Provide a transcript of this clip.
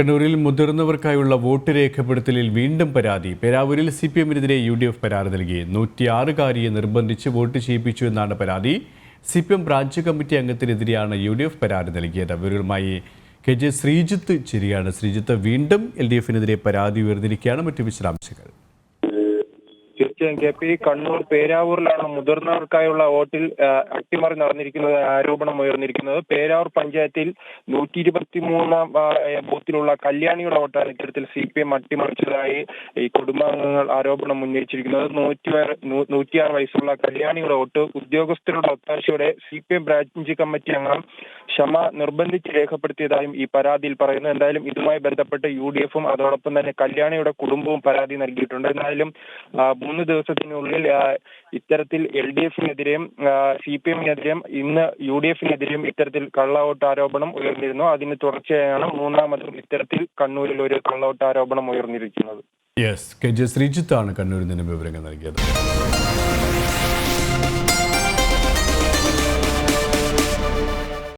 കണ്ണൂരിൽ മുതിർന്നവർക്കായുള്ള വോട്ട് രേഖപ്പെടുത്തലിൽ വീണ്ടും പരാതി. പേരാവൂരിൽ സി പി എമ്മിനെതിരെ യു ഡി എഫ് പരാതി നൽകി. നൂറ്റിയാറുകാരിയെ നിർബന്ധിച്ച് വോട്ട് ചെയ്യിപ്പിച്ചു എന്നാണ് പരാതി. C P M branch committee അംഗത്തിനെതിരെയാണ് U D F പരാതി നൽകിയത്. അവരുമായി കെ ജെ ശ്രീജിത്ത് ചിരിയാണ് ശ്രീജിത്ത് വീണ്ടും എൽ ഡി എഫിനെതിരെ പരാതി ഉയർന്നിരിക്കുകയാണ്. മറ്റു വിശദാംശങ്ങൾ. തീർച്ചയായും കെ പി കണ്ണൂർ പേരാവൂരിലാണ് മുതിർന്നവർക്കായുള്ള വോട്ടിൽ അട്ടിമറി നടന്നിരിക്കുന്നത് ആരോപണം ഉയർന്നിരിക്കുന്നത്. പേരാവൂർ പഞ്ചായത്തിൽ നൂറ്റി ഇരുപത്തി മൂന്നാം ബൂത്തിലുള്ള കല്യാണിയുടെ വോട്ടാണ് ഇത്തരത്തിൽ സി പി എം അട്ടിമറിച്ചതായി ഈ കുടുംബാംഗങ്ങൾ ആരോപണം ഉന്നയിച്ചിരിക്കുന്നത്. നൂറ്റി നൂറ്റിയാറ് വയസ്സുള്ള കല്യാണിയുടെ വോട്ട് ഉദ്യോഗസ്ഥരുടെ ഒത്താശയോടെ C P M branch committee അംഗം ക്ഷമ നിർബന്ധിച്ച് രേഖപ്പെടുത്തിയതായും ഈ പരാതിയിൽ പറയുന്നു. എന്തായാലും ഇതുമായി ബന്ധപ്പെട്ട് യു ഡി എഫും അതോടൊപ്പം തന്നെ കല്യാണിയുടെ കുടുംബവും പരാതി നൽകിയിട്ടുണ്ട്. എന്നാലും മൂന്ന് ദിവസത്തിനുള്ളിൽ ഇത്തരത്തിൽ എൽ ഡി എഫിനെതിരെയും സി പി എമ്മിനെതിരെയും ഇന്ന് യു ഡി എഫിനെതിരെയും ഇത്തരത്തിൽ കള്ളവോട്ട് ആരോപണം ഉയർന്നിരുന്നു. അതിന് തുടർച്ചയായാണ് മൂന്നാമതും ഇത്തരത്തിൽ കണ്ണൂരിൽ ഒരു കള്ളവോട്ട് ആരോപണം ഉയർന്നിരിക്കുന്നത്. യെസ് കെ ജെ ശ്രീജിത്താണ് കണ്ണൂരിൽ നിന്ന് വിവരങ്ങൾ നൽകിയത്.